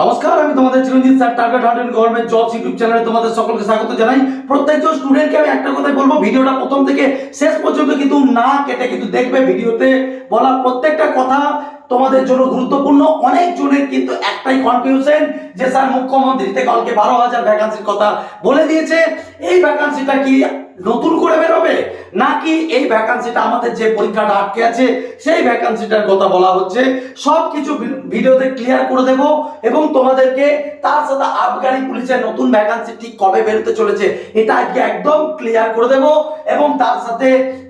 নমস্কার, আমি তোমাদের Chiranjit sir target hundred government jobs YouTube চ্যানেলে তোমাদের সকলকে স্বাগত জানাই। প্রত্যেকজন স্টুডেন্টকে আমি একটা কথাই বলব, ভিডিওটা প্রথম থেকে শেষ পর্যন্ত কিন্তু না কেটে কিন্তু দেখবে ভিডিওতে। বলা প্রত্যেকটা কথা তোমাদের জন্য গুরুত্বপূর্ণ। অনেক জনের কিন্তু একটাই কনফিউশন যে স্যার মুখ্যমন্ত্রী থেকে কালকে বারো হাজার ভ্যাকান্সির কথা বলে দিয়েছে। এই ভ্যাকান্সিটা কি নতুন করে বেরোবে? নাকি এই ভ্যাকান্সিটা আমাদের যে পরীক্ষাটা আটকে আছে, সেই ভ্যাকান্সিটার কথা বলা হচ্ছে। সব কিছু ভিডিওতে ক্লিয়ার করে দেব এবং তোমাদেরকে তার সাথে আবগারি পুলিশের নতুন ভ্যাকান্সি ঠিক কবে বেরোতে চলেছে, এটা আজকে একদম ক্লিয়ার করে দেব এবং তার সাথে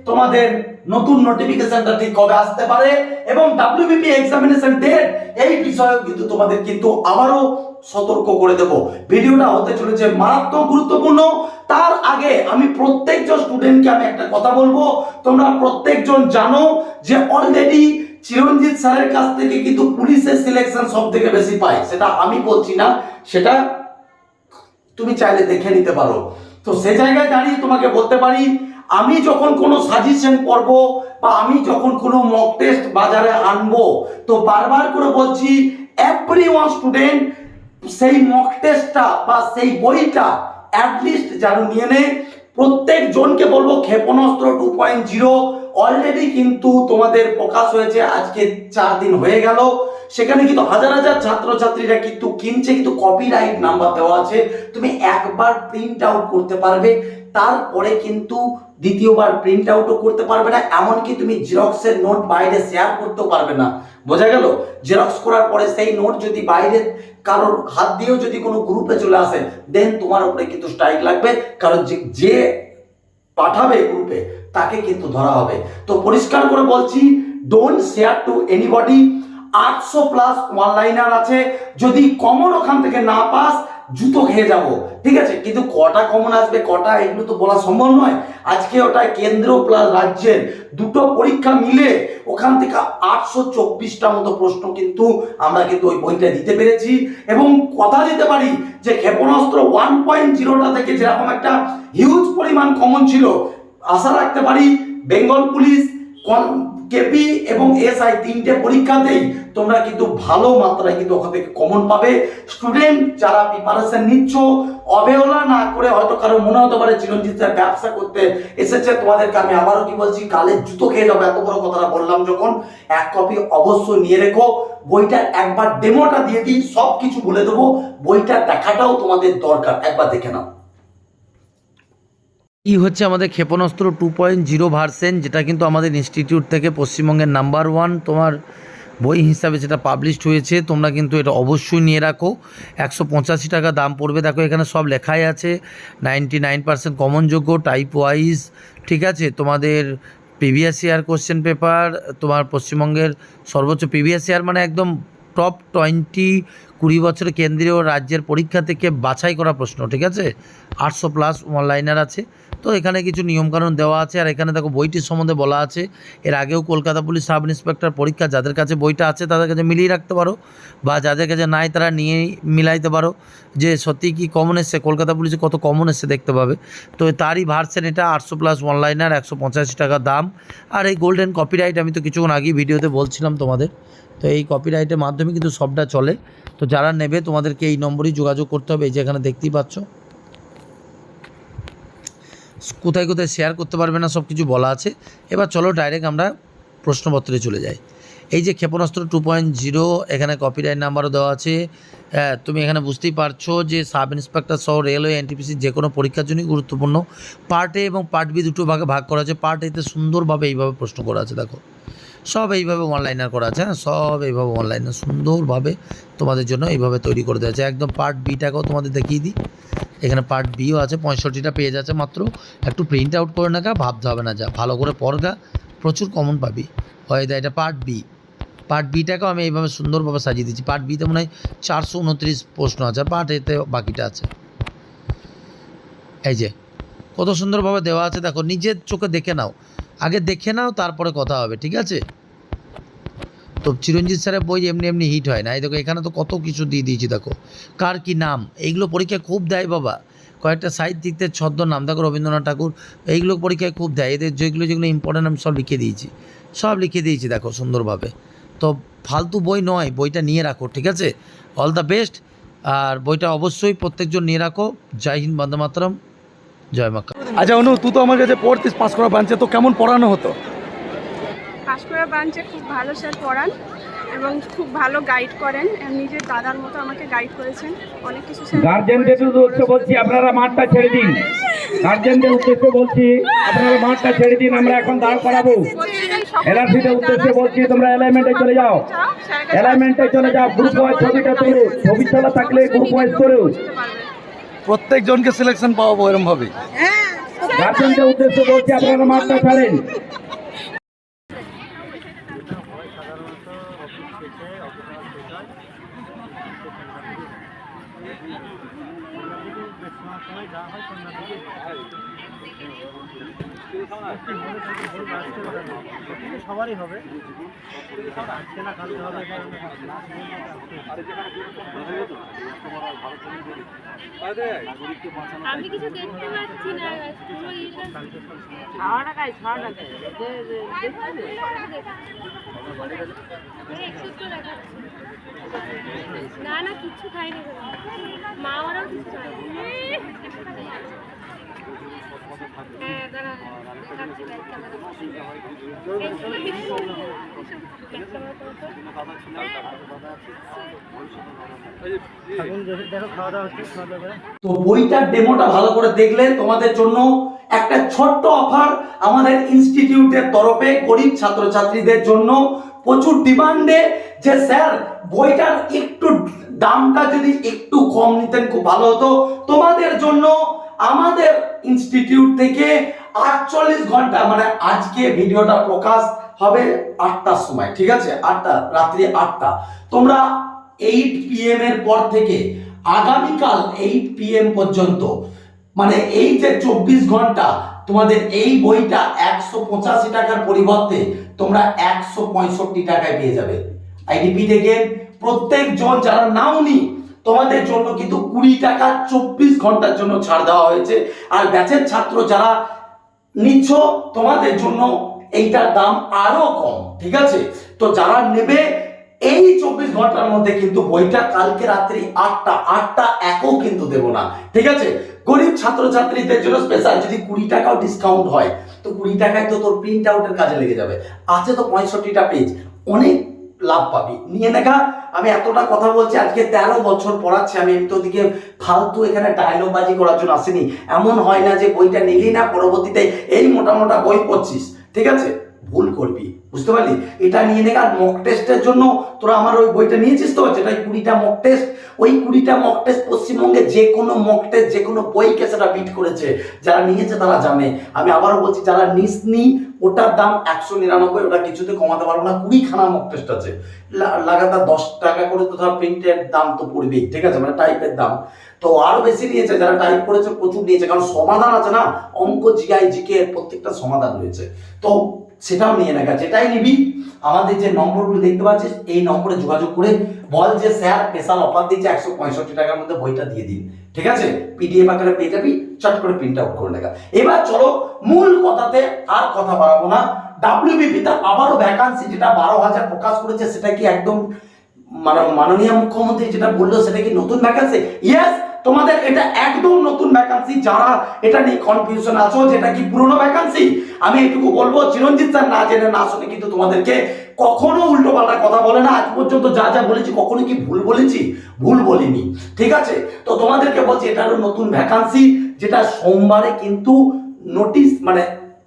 তোমাদের নতুন নোটিফিকেশনটা ঠিক কবে আসতে পারে এবং ডাব্লিউবিপি এক্সামিনেশন ডেট এই বিষয়ে কিন্তু তোমাদের কিন্তু আবারও সতর্ক করে দেব। ভিডিওটা হতে চলেছে মারাত্মক গুরুত্বপূর্ণ। তার আগে আমি প্রত্যেকজন স্টুডেন্টকে আমি একটা কথা বলব। তোমরা প্রত্যেকজন জানো যে অলরেডি চিরঞ্জিত স্যারের কাছ থেকে কিন্তু পুলিশের সিলেকশন সব থেকে বেশি পাই সেটা আমি বলছি না, সেটা তুমি চাইলে দেখে নিতে পারো। তো সে জায়গায় দাঁড়িয়ে তোমাকে বলতে পারি, আমি যখন কোনো সাজেশন করব বা আমি যখন কোনো মক টেস্ট বাজারে আনব, তো বারবার করে বলছি এভরি ওয়ান স্টুডেন্ট সেই মক টেস্টটা বা সেই বইটা অ্যাটলিস্ট যেন নিয়ে নেয় প্রত্যেক জনকে বলব ক্ষেপণাস্ত্র টু পয়েন্ট জিরো অলরেডি কিন্তু তোমাদের প্রকাশ হয়েছে, আজকে চার দিন হয়ে গেল। সেখানে কিন্তু হাজার হাজার ছাত্রছাত্রীরা কিন্তু কিনছে, কিন্তু কপিরাইট নাম্বার দেওয়া আছে। তুমি একবার প্রিন্ট আউট করতে পারবে, তারপরে কিন্তু দ্বিতীয়বার প্রিন্ট আউটও করতে পারবে না, এমনকি তুমি জেরক্সের নোট বাইরে শেয়ার করতেও পারবে না। বোঝা গেল? জেরক্স করার পরে সেই নোট যদি বাইরে কারোর হাত দিয়েও যদি কোনো গ্রুপে চলে আসে দেন তোমার উপরে কিন্তু স্ট্রাইক লাগবে। কারণ যে পাঠাবে গ্রুপে তাকে কিন্তু ধরা হবে। তো পরিষ্কার করে বলছি ডোন্ট শেয়ার টু এনিবডি আটশো প্লাস ওয়ান অনলাইনার আছে। যদি কমন ওখান থেকে না পাস জুতো খেয়ে যাব। ঠিক আছে? কিন্তু কটা কমন আসবে, কটা, এগুলো তো বলা সম্ভব নয়। আজকে ওটা কেন্দ্র প্লাস রাজ্যের দুটো পরীক্ষা মিলে ওখান থেকে আটশো চব্বিশটা মতো প্রশ্ন কিন্তু আমরা কিন্তু ওই বইটা দিতে পেরেছি। এবং কথা দিতে পারি যে ক্ষেপণাস্ত্র ওয়ান পয়েন্ট জিরোটা থেকে যেরকম একটা হিউজ পরিমাণ কমন ছিল, আশা রাখতে পারি বেঙ্গল পুলিশ কেপি এবং এসআই তিনটে পরীক্ষাতেই তোমরা কিন্তু ভালো মাত্রায় কিন্তু ওখান থেকে কমন পাবে। স্টুডেন্ট যারা প্রিপারেশন নিচ্ছ, অবহেলা না করে হয়তো কারও মনে হতে পারে চিরঞ্জিত স্যার ব্যবসা করতে এসেছে, তোমাদেরকে আমি আবারও কি বলছি কালের জুতো খেয়ে যাব, এত বড় কথাটা বললাম যখন। এক কপি অবশ্যই নিয়ে রেখো। বইটা একবার ডেমোটা দিয়ে দিই সব কিছু বলে দেবো। বইটা দেখাটাও তোমাদের দরকার। একবার দেখে নাও। এই হচ্ছে আমাদের ক্ষেপণাস্ত্র টু পয়েন্ট জিরো ভার্সেন যেটা কিন্তু আমাদের ইনস্টিটিউট থেকে পশ্চিমবঙ্গের নাম্বার ওয়ান তোমার বই হিসাবে যেটা পাবলিশড হয়েছে, তোমরা কিন্তু এটা অবশ্যই নিয়ে রাখো। একশো পঁচাশি টাকা দাম পড়বে, দেখো এখানে সব লেখাই আছে। নাইনটি নাইন পার্সেন্ট কমনযোগ্য টাইপ ওয়াইজ ঠিক আছে? তোমাদের প্রিভিয়াস ইয়ার কোশ্চেন পেপার তোমার পশ্চিমবঙ্গের সর্বোচ্চ প্রিভিয়াস ইয়ার মানে একদম টপ টোয়েন্টি কুড়ি বছরের কেন্দ্রীয় রাজ্যের পরীক্ষা থেকে বাছাই করা প্রশ্ন, ঠিক আছে? আটশো প্লাস অনলাইনার আছে। তো এখানে কিছু নিয়মকানুন দেওয়া আছে আর এখানে দেখো বইটির সম্বন্ধে বলা আছে। এর আগেও কলকাতা পুলিশ সাব ইন্সপেক্টর পরীক্ষা যাদের কাছে বইটা আছে তাদের কাছে মিলিয়ে রাখতে পারো বা যাদের কাছে নাই তারা নিয়ে মিলাইতে পারো যে সত্যি কি কমন এসছে, কলকাতা পুলিশে কত কমন এসছে দেখতে পাবে। তো তারই ভার্সেন এটা আটশো প্লাস অনলাইনার একশো পঁচাশি টাকা দাম। আর এই গোল্ডেন কপিরাইট আমি তো কিছুক্ষণ আগেই ভিডিওতে বলছিলাম তোমাদের। তো এই কপিরাইটের মাধ্যমে কিন্তু সবটা চলে। তো যারা নেবে তোমাদেরকে এই নম্বরেই যোগাযোগ করতে হবে, এই যে এখানে দেখতেই পাচ্ছ। কোথায় কোথায় শেয়ার করতে পারবে না সব কিছু বলা আছে। এবার চলো ডাইরেক্ট আমরা প্রশ্নপত্রে চলে যাই। এই যে ক্ষেপণাস্ত্র টু পয়েন্ট জিরো এখানে কপিরাইট নাম্বারও দেওয়া আছে। হ্যাঁ, তুমি এখানে বুঝতেই পারছ যে সাব ইন্সপেক্টর সহ রেলওয়ে এনটিপিসি যে কোনো পরীক্ষার জন্যই গুরুত্বপূর্ণ। পার্ট এ এবং পার্ট বি দুটো ভাগে ভাগ করা আছে। পার্ট এতে সুন্দরভাবে এইভাবে প্রশ্ন করা আছে দেখো। সব এইভাবে অনলাইনার করা আছে হ্যাঁ সব এইভাবে অনলাইনার সুন্দরভাবে তোমাদের জন্য এইভাবে তৈরি করে দেওয়া আছে। একদম পার্ট বিটাকেও তোমাদের দেখিয়ে দিই। এখানে পার্ট বিও আছে, পঁয়ষট্টিটা পেজ আছে মাত্র। একটু প্রিন্ট আউট করে না গা ভাবতে হবে না যা, ভালো করে পড়গা প্রচুর কমন পাবি। হয় এটা পার্ট বি পার্ট বিটাকেও আমি এইভাবে সুন্দরভাবে সাজিয়ে দিচ্ছি। পার্ট বিতে মনে হয় চারশো উনত্রিশ প্রশ্ন আছে পার্ট এতে বাকিটা আছে। এই যে, কত সুন্দরভাবে দেওয়া আছে, দেখো, নিজের চোখে দেখে নাও। আগে দেখে নাও, তারপরে কথা হবে, ঠিক আছে? তো চিরঞ্জিত স্যারের বই এমনি এমনি হিট হয় না। এই দেখো, এখানে তো কত কিছু দিয়ে দিয়েছি, দেখো। কার কি নাম? এইগুলো পরীক্ষায় খুব দেয় বাবা। কয়েকটা সাহিত্যিকদের ছদ্ম নাম দেখো রবীন্দ্রনাথ ঠাকুর, এইগুলো পরীক্ষায় খুব দেয়। এদের যেগুলো যেগুলো ইম্পর্টেন্ট আমি সব লিখে দিয়েছি। সব লিখে দিয়েছি, দেখো, সুন্দরভাবে। তো ফালতু বই নয়, বইটা নিয়ে রাখো, ঠিক আছে? অল দ্য বেস্ট আর বইটা অবশ্যই প্রত্যেকজন নিয়ে রাখো। জয় হিন্দ, বন্দে মাতরম। জয় মা কালী। আচ্ছা অনু, তুই তো আমার কাছে পড়তিস, পাস করা ব্রাঞ্চে তো কেমন পড়ানো হতো? পাঁশকুড়া ব্রাঞ্চে খুব ভালো স্যার পড়ান এবং খুব ভালো গাইড করেন। নিজের দাদার মতো আমাকে গাইড করেছেন। অনেক কিছু স্যার গার্জেনদের উদ্দেশ্যে বলছি আপনারা মাঠটা ছেড়ে দিন। গার্জেনদের উদ্দেশ্যে বলছি আপনারা মাঠটা ছেড়ে দিন আমরা এখন দাঁড় করাবো। এলআরসিদের উদ্দেশ্যে বলছি তোমরা অ্যালাইনমেন্টে চলে যাও। অ্যালাইনমেন্টে চলে যাও গ্রুপ ওয়াইজ ছবিটা তুলো। ছবি তোলা থাকলে গ্রুপ ওয়াইজ করো প্রত্যেকজনকে সিলেকশন পাওয়াবো এরম ভাবে গার্জেনদের উদ্দেশ্যে বলছি আপনারা মাঠটা ছাড়েন। আমি কিছু দেখতে পাচ্ছি না এই একটু একটু না না কিচ্ছু খাইনি। মা ওরাও কিছু খায়নি তো। তো। বইটার ডেমোটা ভালো করে দেখলে তোমাদের জন্য একটা ছোট্ট অফার আমাদের ইনস্টিটিউটের তরফে গরিব ছাত্রছাত্রীদের জন্য প্রচুর ডিমান্ডে যে স্যার বইটার একটু দামটা যদি একটু কম নিতেন খুব ভালো হতো। তোমাদের জন্য আমাদের ইনস্টিটিউট থেকে আটচল্লিশ ঘণ্টা মানে আজকে ভিডিওটা প্রকাশ হবে আটটার সময়, ঠিক আছে? আটটা, রাত্রি আটটা। তোমরা এইট পিএম এর পর থেকে আগামীকাল এইট পিএম পর্যন্ত মানে এই যে চব্বিশ ঘণ্টা, তোমাদের এই বইটা একশো পঁচাশি টাকার পরিবর্তে তোমরা একশো পঁয়ষট্টি টাকায় পেয়ে যাবে। আইডিপি থেকে প্রত্যেকজন যারা নাওনি তোমাদের জন্য কিন্তু কুড়ি টাকা চব্বিশ ঘণ্টার জন্য ছাড় দেওয়া হয়েছে। আর ব্যাচের ছাত্র যারা নিচ্ছ, তোমাদের জন্য এইটার দাম আরও কম, ঠিক আছে? তো যারা নেবে, এই চব্বিশ ঘণ্টার মধ্যে কিন্তু বইটা কালকে রাত্রি আটটা আটটা একও কিন্তু দেবো না, ঠিক আছে? গরিব ছাত্রছাত্রীদের জন্য স্পেশাল যদি কুড়ি টাকাও ডিসকাউন্ট হয়, তো কুড়ি টাকায় তো তোর প্রিন্ট আউটের কাজে লেগে যাবে। আছে তো পঁয়ষট্টিটা পেজ অনেক লাভ পাবি। নিয়ে দেখা আমি এতটা কথা বলছি, আজকে তেরো বছর পড়াচ্ছি আমি তো ওদিকে ফালতু এখানে ডায়লগ বাজি করার জন্য আসিনি। এমন হয় না যে বইটা নিলি না, পরবর্তীতে এই মোটা মোটা বই পড়ছিস, ঠিক আছে? ভুল করবি, বুঝতে পারলি? এটা নিয়ে নে আর মক টেস্টের জন্য তোরা আমার ওই বইটা নিয়েছিস তো, যেটা কুড়িটা মক টেস্ট ওই কুড়িটা মক টেস্ট পশ্চিমবঙ্গে যে কোনো মক টেস্ট যে কোনো বইকে সেটা বিট করেছে। যারা নিয়েছে তারা জানে। আমি আবারও বলছি, যারা নিসনি, ওটার দাম একশো নিরানব্বই, ওটা কিছুতে কমাতে পারব না, কুড়িখানা মক টেস্ট আছে। লাগাতার দশ টাকা করে তো ধর প্রিন্টের দাম তো পড়বেই, ঠিক আছে? মানে টাইপের দাম। তো আরও বেশি নিয়েছে, যারা টাইপ করেছে প্রচুর নিয়েছে, কারণ সমাধান আছে না? অঙ্ক জিআই জিকে প্রত্যেকটা সমাধান রয়েছে। তো সেটাও নিয়ে নেগা যেটাই নিবি, আমাদের যে নম্বরগুলো দেখতে পাচ্ছিস, এই নম্বরে যোগাযোগ করে বল যে, স্যার স্পেশাল অফার দিচ্ছে, একশো পঁয়ষট্টি টাকার মধ্যে বইটা দিয়ে দিন। ঠিক আছে? পিডিএফ আকারে পেয়ে যাবি, চট করে প্রিন্ট আউট করে নেগা এবার চলো, মূল কথাতে আর কথা বাড়াবো না। ডাব্লিউবিপি তে আবারও ভ্যাকান্সি যেটা বারো হাজার প্রকাশ করেছে, সেটা কি একদম মানে মাননীয় মুখ্যমন্ত্রী যেটা বলল, সেটা কি নতুন ভ্যাকান্সি ইয়েস তোমাদের এটা একদম নতুন ভ্যাকান্সি যারা এটা নিয়ে কনফিউশন আছো যেটা কি পুরনো ভ্যাকান্সি আমি এটুকু বলব, চিরঞ্জিত স্যার না জেনে না শুনে কিন্তু তোমাদেরকে কখনো উল্টো পাল্টা কথা বলে না। আজ পর্যন্ত যা যা বলেছি কখনো কি ভুল বলেছি? ভুল বলিনি। ঠিক আছে? তো তোমাদেরকে বলছি, এটা হলো নতুন ভ্যাকান্সি যেটা সোমবারে কিন্তু নোটিশ মানে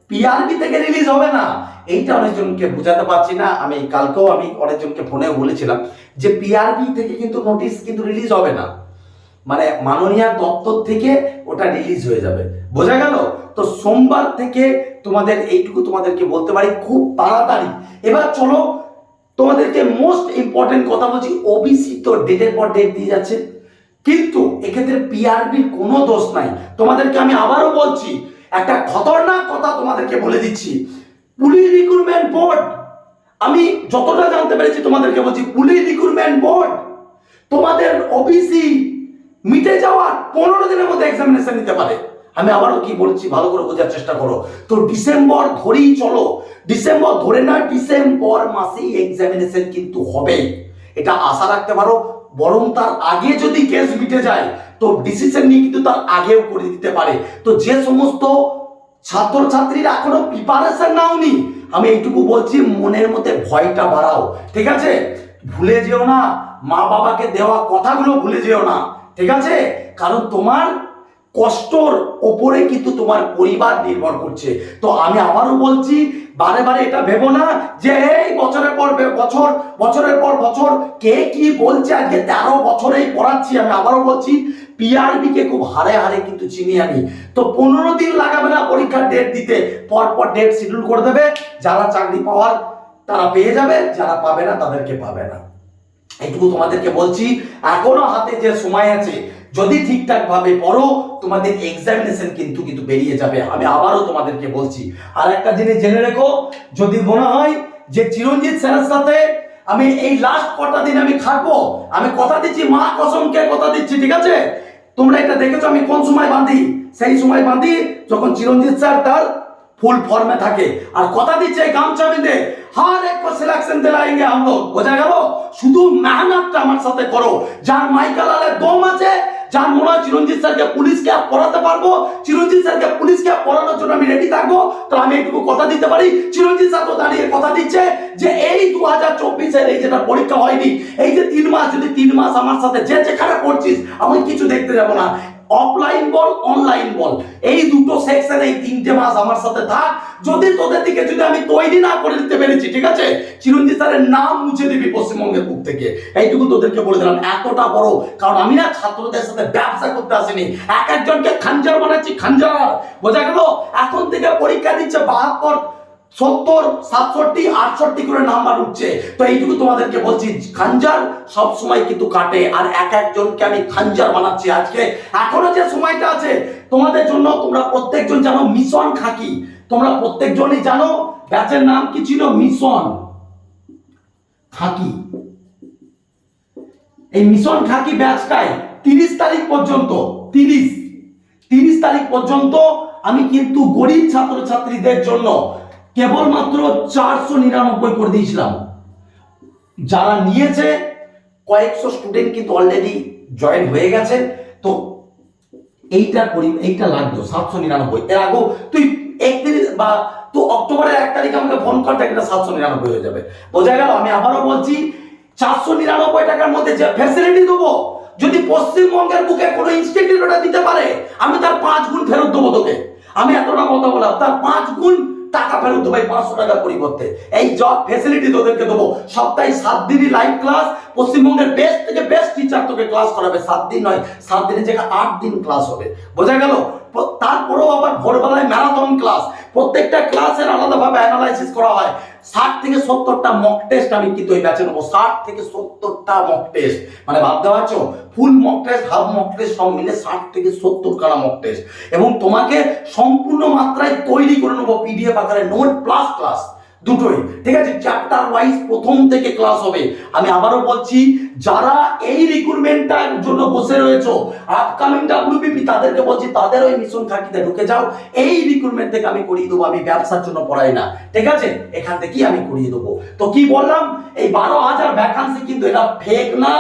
পিআরবি থেকে রিলিজ হবে না। এইটা অনেকজনকে বোঝাতে পারছি না। আমি কালকেও আমি অনেকজনকে ফোনেও বলেছিলাম যে পিআরবি থেকে কিন্তু নোটিশ কিন্তু রিলিজ হবে না। মানে মাননীয় দপ্তর থেকে ওটা রিলিজ হয়ে যাবে। বোঝা গেল? তো সোমবার থেকে তোমাদের এইটুকু তোমাদেরকে বলতে পারি, খুব তাড়াতাড়ি। এবার চলো, তোমাদেরকে মোস্ট ইম্পর্টেন্ট কথা বলছি ওবিসি তো ডেটের পর ডেট দিয়ে যাচ্ছে। কিন্তু এক্ষেত্রে পিআরবির কোনো দোষ নাই। তোমাদেরকে আমি আবারও বলছি, একটা খতরনাক কথা তোমাদেরকে বলে দিচ্ছি। পুলিশ রিক্রুটমেন্ট বোর্ড আমি যতটা জানতে পেরেছি তোমাদেরকে বলছি, পুলিশ রিক্রুটমেন্ট বোর্ড তোমাদের ওবিসি মিটে যাওয়ার পনেরো দিনের মধ্যে এক্সামিনেশন নিতে পারে। আমি আবারও কি বলছি, ভালো করে বোঝার চেষ্টা করো। তো ডিসেম্বর ধরেই চলো। ডিসেম্বর ধরে না, ডিসেম্বর মাসেই এক্সামিনেশন কিন্তু হবে। এটা আশা রাখতে পারো। বরং তার আগে যদি কেস মিটে যায়, তো ডিসিশন নিয়ে কিন্তু তার আগেও করে দিতে পারে। তো যে সমস্ত ছাত্রছাত্রীরা এখনও প্রিপারেশন নাওনি, আমি এইটুকু বলছি, মনের মধ্যে ভয়টা বাড়াও। ঠিক আছে? ভুলে যেও না মা বাবাকে দেওয়া কথাগুলো ভুলে যেও না। ঠিক আছে? কারণ তোমার কষ্টর ওপরে কিন্তু তোমার পরিবার নির্ভর করছে। তো আমি আবারও বলছি, বারে বারে এটা ভেবো না যে, এই বছরের পর বছর, বছরের পর বছর কে কি বলছে? আজকে তেরো বছরেই পড়াচ্ছি। আমি আবারও বলছি পিআরবি কে খুব হারে হারে কিন্তু চিনি আমি। তো পনেরো দিন লাগাবে না পরীক্ষার ডেট দিতে। পর পর ডেট শিডিউল করে দেবে। যারা চাকরি পাওয়ার, তারা পেয়ে যাবে। যারা পাবে না, তাদেরকে পাবে না। এইটুকু তোমাদেরকে বলছি, এখনও হাতে যে সময় আছে, যদি ঠিকঠাক ভাবে পড়ো, তোমাদের এক্সামিনেশন কিন্তু কিন্তু বেরিয়ে যাবে। আমি আবারও তোমাদেরকে বলছি। আর একটা জিনিস জেনে রেখো, যদি মনে হয় যে চিরঞ্জিত স্যারের সাথে আমি এই লাস্ট কটা দিন আমি থাকব, আমি কথা দিচ্ছি, মা কসমকে কথা দিচ্ছি, ঠিক আছে? তোমরা এটা দেখেছ, আমি কোন সময় বাঁধি? সেই সময় বাঁধি যখন চিরঞ্জিত স্যার তার ফুল ফর্মে থাকে। আর কথা দিচ্ছে এই গামছা বেঁধে হার এক को सिलेक्शन दिलाएंगे हम लोग বোঝা গেল শুধু মেহনতটা আমার সাথে করো যার মাইকালালে দম আছে যার মনে হয় চিরঞ্জিত স্যারকে পুলিশ ক্যাপ পড়াতে পারবো চিরঞ্জিত স্যারকে পুলিশ ক্যাপ পড়ানোর জন্য আমি রেডি থাকবো তো আমি একটু কথা দিতে পারি চিরঞ্জিত স্যার তো দাঁড়িয়ে কথা দিচ্ছে যে এই দু হাজার চব্বিশের এই যেটা পরীক্ষা হয়নি এই যে তিন মাস যদি তিন মাস আমার সাথে যে যেখানে পড়ছিস আমি কিছু দেখতে যাবো না অফলাইন বল অনলাইন বল এই দুটো সেকশন এই তিনটে মাস আমার সাথে থাক। যদি তোদের দিকে, যদি আমি তৈরি না করে দিতে পেরেছি, ঠিক আছে? চিরঞ্জিত স্যারের নাম মুছে দিবি পশ্চিমবঙ্গের বুক থেকে। এইটুকু তোদেরকে বলে দিলাম, এতটা বড়। কারণ আমি না ছাত্রদের সাথে ব্যবসা করতে আসিনি। এক একজনকে খাঞ্জার বানাচ্ছি, খাঞ্জার। বোঝা গেল? এখন থেকে পরীক্ষা দিচ্ছে বাহাত্তর সত্তর, সাতষট্টি, আটষট্টি করে নাম্বার উঠছে। তো এইটুকু তোমাদেরকে বলছি, খাঞ্জার সব সময় কিন্তু কাটে, আর এক একজনকে আমি খাঞ্জার বানাচ্ছি আজকে। এখনও যে সময়টা আছে, তোমাদের জন্য তোমরা প্রত্যেকজন জানো মিশন খাকি। তোমরা প্রত্যেকজনই জানো, ব্যাচের নাম কি ছিল? Mission khaki. এই মিশন খাকি ব্যাচটাই তিরিশ তারিখ পর্যন্ত, তিরিশ তিরিশ তারিখ পর্যন্ত আমি কিন্তু গরিব ছাত্রছাত্রীদের জন্য কেবলমাত্র চারশো নিরানব্বই করে দিয়েছিলাম। যারা নিয়েছে, কয়েকশো স্টুডেন্ট কিন্তু অলরেডি জয়েন হয়ে গেছে। তো এইটা করি, এইটা লাগতো সাতশো নিরানব্বই। এর আগেও তুই একত্রিশ বা তো অক্টোবরের এক তারিখ আমাকে ফোন কর, দেখ এটা সাতশো নিরানব্বই হয়ে যাবে। বোঝা গেল, আমি আবারও বলছি, চারশো নিরানব্বই টাকার মধ্যে যে ফ্যাসিলিটি দেবো, যদি পশ্চিমবঙ্গের বুকে কোনো ইনস্টিটিউট দিতে পারে, আমি তার পাঁচ গুণ ফেরত দেবো তোকে। আমি এতটা কথা বললাম, তার পাঁচ গুণ টাকা ফেরত দেবো, এই পাঁচশো টাকার পরিবর্তে। এই জব ফেসিলিটি তোদেরকে দেবো। সপ্তাহে সাত দিনই লাইভ ক্লাস পশ্চিমবঙ্গের বেস্ট থেকে বেস্ট টিচার তোকে ক্লাস করাবে। সাত দিন নয়, সাত দিনের জায়গায় আট দিন ক্লাস হবে। বোঝা গেল? তারপরেও আবার ভোরবেলায় ম্যারাথন ক্লাস প্রত্যেকটা ক্লাসের আলাদাভাবে অ্যানালাইসিস করা হয়। ষাট থেকে সত্তরটা মক টেস্ট আমি কিন্তু ওই ব্যাচে নেব। ষাট থেকে সত্তরটা মক টেস্ট মানে ভাবতে পারছ full mock test half mock test সব মিলে ষাট থেকে সত্তর খানা মক টেস্ট এবং তোমাকে সম্পূর্ণ মাত্রায় তৈরি করে নেব পিডিএফ আকারে নোট প্লাস ক্লাস দুটোই। ঠিক আছে? চ্যাপ্টার ওয়াইজ প্রথম থেকে ক্লাস হবে। আমি আবারও বলছি, যারা এই রিক্রুটমেন্টটার জন্য বসে রয়েছো আপকামিং ডাব্লিউবিপি তাদেরকে বলছি, তাদের ওই মিশন খাকিতে ঢুকে যাও। এই রিক্রুটমেন্ট থেকে আমি করিয়ে দেবো, আমি ব্যবসার জন্য পড়াই না। ঠিক আছে? এখান থেকেই আমি করিয়ে দেবো। তো কি বললাম? এই বারো হাজার ভ্যাকান্সি কিন্তু এটা ফেক না।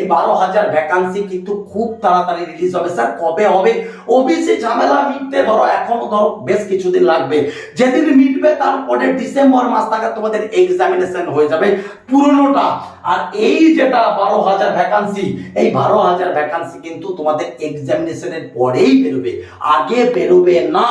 এই বারো হাজার ভ্যাকান্সি কিন্তু খুব তাড়াতাড়ি রিলিজ হবে। স্যার, কবে হবে? ওবিসি ঝামেলা মিটতে ধরো, এখনও ধরো বেশ কিছুদিন লাগবে। যেদিন মিটবে তারপরে ডিসেম্বর মাস নাগাদ তোমাদের এক্সামিনেশন হয়ে যাবে পুরোনোটা। আর এই যেটা বারো হাজার ভ্যাকান্সি এই বারো হাজার ভ্যাকান্সি কিন্তু তোমাদের এক্সামিনেশনের পরেই বেরোবে। আগে বেরোবে না,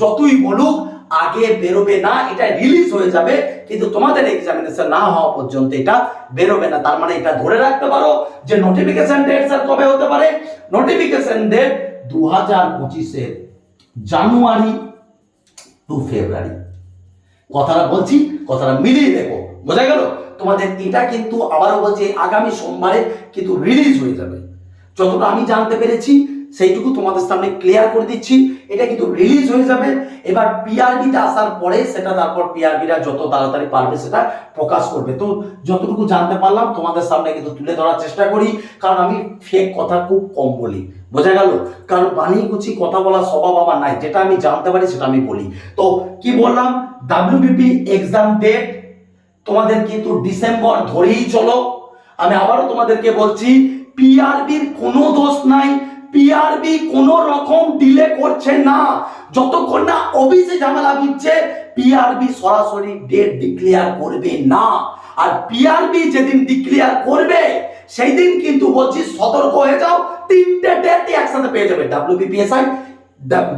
যতই বলুক, আগে বেরোবে না, এটা রিলিজ হয়ে যাবে, কিন্তু তোমাদের এক্সামিনেশন না হওয়া পর্যন্ত এটা বেরোবে না। তার মানে এটা ধরে রাখতে পারো যে নোটিফিকেশন ডেট স্যার কবে হতে পারে? নোটিফিকেশন ডেট দু হাজার পঁচিশের জানুয়ারি টু ফেব্রুয়ারি কথাটা বলছি, কথাটা মিলিয়ে দেখো। বোঝা গেল? তোমাদের এটা কিন্তু আবারও বলছি আগামী সোমবারে কিন্তু রিলিজ হয়ে যাবে। যতটা আমি জানতে পেরেছি, সেইটুকু তোমাদের সামনে ক্লিয়ার করে দিচ্ছি। এটা কিন্তু রিলিজ হয়ে যাবে। এবার পিআরবিটা আসার পরে সেটা, তারপর পিআরবিরা যত তাড়াতাড়ি পারবে সেটা প্রকাশ করবে। তো যতটুকু জানতে পারলাম, তোমাদের সামনে কিন্তু তুলে ধরার চেষ্টা করি। কারণ আমি ফেক কথা খুব কম বলি। বোঝা গেল? কারণ বানিয়ে কুচি কথা বলার স্বভাব আমার নাই। যেটা আমি জানতে পারি, সেটা আমি বলি। তো কি বললাম? ডাব্লিউবিপি এক্সাম ডেট তোমাদের কিন্তু ডিসেম্বর ধরেই চলো। আমি আবারও তোমাদেরকে বলছি পিআরবির কোনো দোষ নাই। পিআরবি কোনো রকম ডিলে করছে না। যতক্ষণ না অফিসে ঝামেলা দিচ্ছে পিআরবি সরাসরি ডেট ডিক্লেয়ার করবে না। আর পিআরবি যেদিন ডিক্লেয়ার করবে সেই দিন কিন্তু বলছি সতর্ক হয়ে যাও, তিনটে ডেট একসাথে পেয়ে যাবে ডাব্লিউবিপিএসআই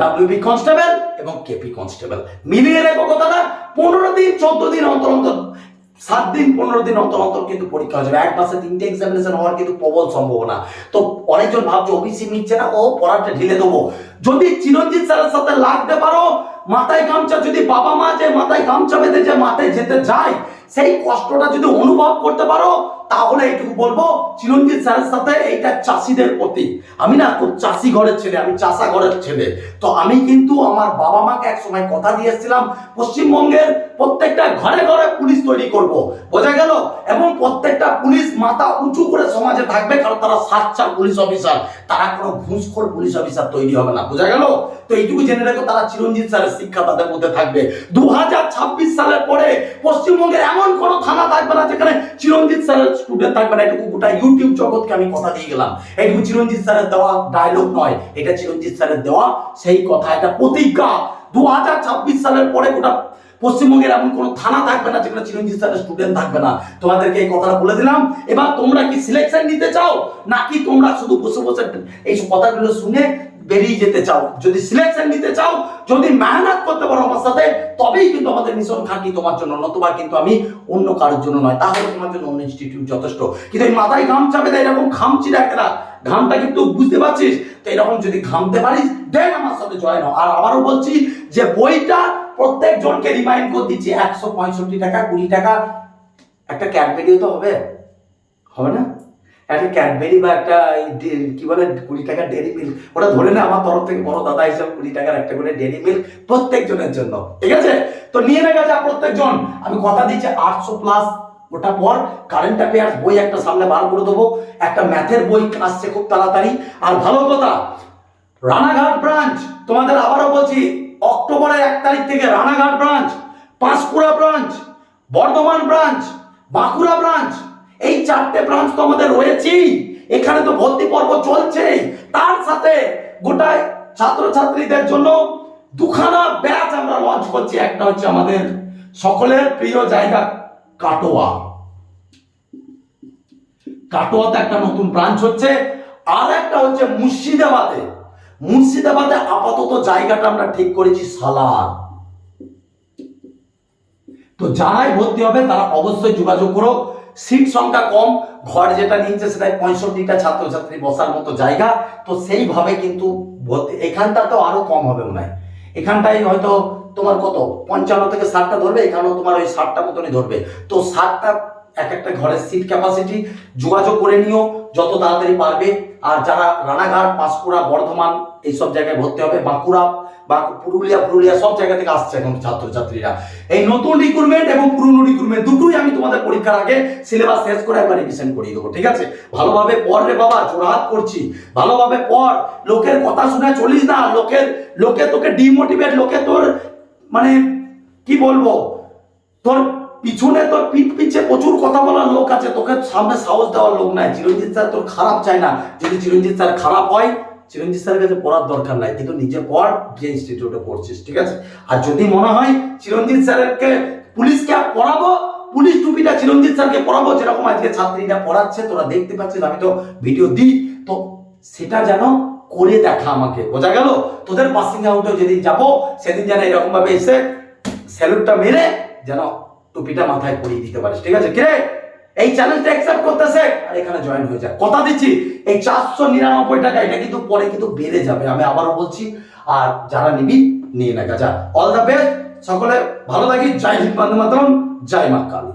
ডাব্লিউবি কনস্টেবল এবং কেপি কনস্টেবল মিলিয়ে রেখো কথাটা, পনেরো দিন, চোদ্দ দিন অন্তর অন্তর, সাত দিন, পনেরো দিন অন্তর অন্তর কিন্তু পরীক্ষা হয়ে যাবে। এক মাসে তিনটে এক্সামিনেশন হওয়ার কিন্তু প্রবল সম্ভাবনা। তো অনেকজন ভাবছে ওবিসি নিচ্ছে না, ও পড়াটা ঢিলে দেবো। যদি চিরঞ্জিত স্যারের সাথে লাগতে পারো, মাথায় গামছা, যদি বাবা মা যে মাথায় গামছা বেঁধে যে মাথায় যেতে যায়, সেই কষ্টটা যদি অনুভব করতে পারো তাহলে এইটুকু বলব, চিরঞ্জিত স্যারের সাথে এইটা চাষিদের প্রতি আমি না খুব চাষি ঘরের ছেলে, আমি চাষা ঘরের ছেলে। তো আমি কিন্তু আমার বাবা মাকে এক সময় কথা দিয়ে এসেছিলাম, পশ্চিমবঙ্গের প্রত্যেকটা ঘরে ঘরে পুলিশ তৈরি করব। বোঝা গেল? এবং প্রত্যেকটা পুলিশ মাথা উঁচু করে সমাজে থাকবে, কারণ তারা সাচ্চা পুলিশ অফিসার। তারা কোনো ঘুষখোর পুলিশ অফিসার তৈরি হবে না। বোঝা গেল? তো এইটুকু জেনে রাখো, তারা চিরঞ্জিত স্যারের শিক্ষা তাদের মধ্যে থাকবে। দু হাজার ছাব্বিশ সালের পরে পশ্চিমবঙ্গের এমন কোনো থানা থাকবে না, যেখানে চিরঞ্জিত স্যারের স্টুডেন্ট থাকবে না এটুকু গোটা ইউটিউব জগৎকে আমি কথা দিয়ে গেলাম। এইটুকু চিরঞ্জিত স্যারের দেওয়া ডায়লগ নয়, এটা চিরঞ্জিত স্যারের দেওয়া সেই কথা, এটা প্রতিজ্ঞা। দু হাজার ছাব্বিশ সালের পরে গোটা পশ্চিমবঙ্গের এমন কোনো থানা থাকবে না যেখানে চিরঞ্জিত স্যারের স্টুডেন্ট থাকবে না। তোমাদেরকে এই কথাটা বলে দিলাম। এবার তোমরা কি সিলেকশন নিতে চাও? নাকি তোমরা শুধু বসে বসে এই কথাগুলো শুনে বেরিয়ে যেতে চাও। যদি সিলেকশন নিতে চাও, যদি মেহনত করতে পারো আমার সাথে, তবেই কিন্তু আমাদের মিশন খাটি তোমার জন্য, নতুবা কিন্তু আমি অন্য কারোর জন্য নয়, তাহলে তোমার জন্য অন্য ইনস্টিটিউট যথেষ্ট। কিন্তু এই মাথায় ঘাম চাপে দেয় এরকম রাখে না ঘামটা কিন্তু বুঝতে পারছিস? তো এরকম যদি ঘামতে পারিস, দেন আমার সাথে জয়েন হও। আর আবারও বলছি যে বইটা প্রত্যেক জনকে রিমাইন্ড করে দিচ্ছি, একশো পঁয়ষট্টি টাকা, কুড়ি টাকা, একটা ক্যাডবেরিও তো হবে? হবে না? একটা ক্যাডবেরি বা একটা কি বলে, কুড়ি টাকা ডেরি মিল্ক ওটা ধরে না, আমার তরফ থেকে বড় দাদা হিসাবে কুড়ি টাকার একটা করে ডেরি মিল্ক প্রত্যেক জনের জন্য। ঠিক আছে? তো নিয়ে নেবে যা প্রত্যেকজন। আমি কথা দিচ্ছি আটশো প্লাস ওটা পর কারেন্ট অ্যাফেয়ার্স বই একটা সামনে বার করে দেবো। একটা ম্যাথের বই আসছে খুব তাড়াতাড়ি। আর ভালো কথা, রানাঘাট ব্রাঞ্চ তোমাদের আবারও বলছি, অক্টোবরের এক তারিখ থেকে Ranaghat branch Panskura branch Bardhaman branch Bankura branch এই চারটে ব্রাঞ্চ তো আমাদের রয়েছেই। এখানে তো ভর্তি পর্ব চলছেই। তার সাথে গোটায় ছাত্রছাত্রীদের জন্য দুখানা ব্যাচ আমরা লঞ্চ করছি। একটা হচ্ছে আমাদের সকলের প্রিয় জায়গা কাটোয়া। কাটোয়াতে একটা নতুন ব্রাঞ্চ হচ্ছে। আর একটা হচ্ছে মুর্শিদাবাদে। মুর্শিদাবাদে আপাতত জায়গাটা আমরা ঠিক করেছি সালার তো যারাই ভর্তি হবে তারা অবশ্যই যোগাযোগ করো। সিট সংখ্যা কম, ঘর যেটা নিয়েছে সেটাই পঁয়ষট্টিটা ছাত্রছাত্রী বসার মতো জায়গা। তো সেইভাবে কিন্তু এখানটা তো আরও কম হবে মনে হয়। এখানটাই হয়তো তোমার কত? পঞ্চান্ন থেকে ষাটটা ধরবে, এখানেও তোমার ওই ষাটটা মতনই ধরবে। তো ষাটটা এক একটা ঘরের সিট ক্যাপাসিটি যোগাযোগ করে নিও, যত তাড়াতাড়ি পারবে। আর যারা রানাঘাট, পাঁশকুড়া, বর্ধমান এইসব জায়গায় ভর্তি হবে, বাঁকুড়া বা পুরুলিয়া পুরুলিয়া সব জায়গা থেকে আসছে এখন ছাত্রছাত্রীরা। এই নতুন রিক্রুটমেন্ট এবং পুরনো রিক্রুটমেন্ট দুটোই আমি তোমাদের পরীক্ষার আগে সিলেবাস শেষ করে একবার রিভিশন করিয়ে দেবো, ঠিক আছে? ভালোভাবে পড় রে বাবা জোড়হাত করছি। ভালোভাবে পড়। লোকের কথা শুনে চলিস না, লোকের, লোকে তোকে ডিমোটিভেট লোকে তোর মানে কি বলব? তোর পিছনে তোর পিঠ পিছে প্রচুর কথা বলার লোক আছে, তোকে সামনে সাহস দেওয়ার লোক নাই। চিরঞ্জিত স্যার তোর খারাপ চায় না। যদি চিরঞ্জিত স্যার খারাপ হয়, চিরঞ্জিত স্যারের কাছে পড়ার দরকার নাই, কিন্তু নিজে পড় যে ইনস্টিটিউটে পড়ছিস, ঠিক আছে? আর যদি মনে হয় চিরঞ্জিত স্যারকে পুলিশকে পড়াবো, পুলিশ টুপিটা চিরঞ্জিত স্যারকে পড়াবো, যেরকম আজকে ছাত্রীরা পড়াচ্ছে, তোরা দেখতে পাচ্ছিস, আমি তো ভিডিও দিই। তো সেটা যেন করে দেখা আমাকে, বোঝা গেল? তোদের পাসিং আউটে যেদিন যাব, সেদিন যেন এরকম ভাবে এসে স্যালুটটা মেরে যেন টুপিটা মাথায় পরিয়ে দিতে পারিস, ঠিক আছে? কিরে? এই চ্যালেঞ্জটা অ্যাকসেপ্ট করতেছে? আর এখানে জয়েন হয়ে যায় কথা দিচ্ছি, এই চারশো নিরানব্বই টাকা, এটা কিন্তু পরে কিন্তু বেড়ে যাবে। আমি আবারও বলছি, আর যারা নিবি, নিয়ে নেগা যা অল দ্য বেস্ট সকলে ভালো থাকি জয় হিন্দ বন্ধু মাতরম, জয় মা কালী।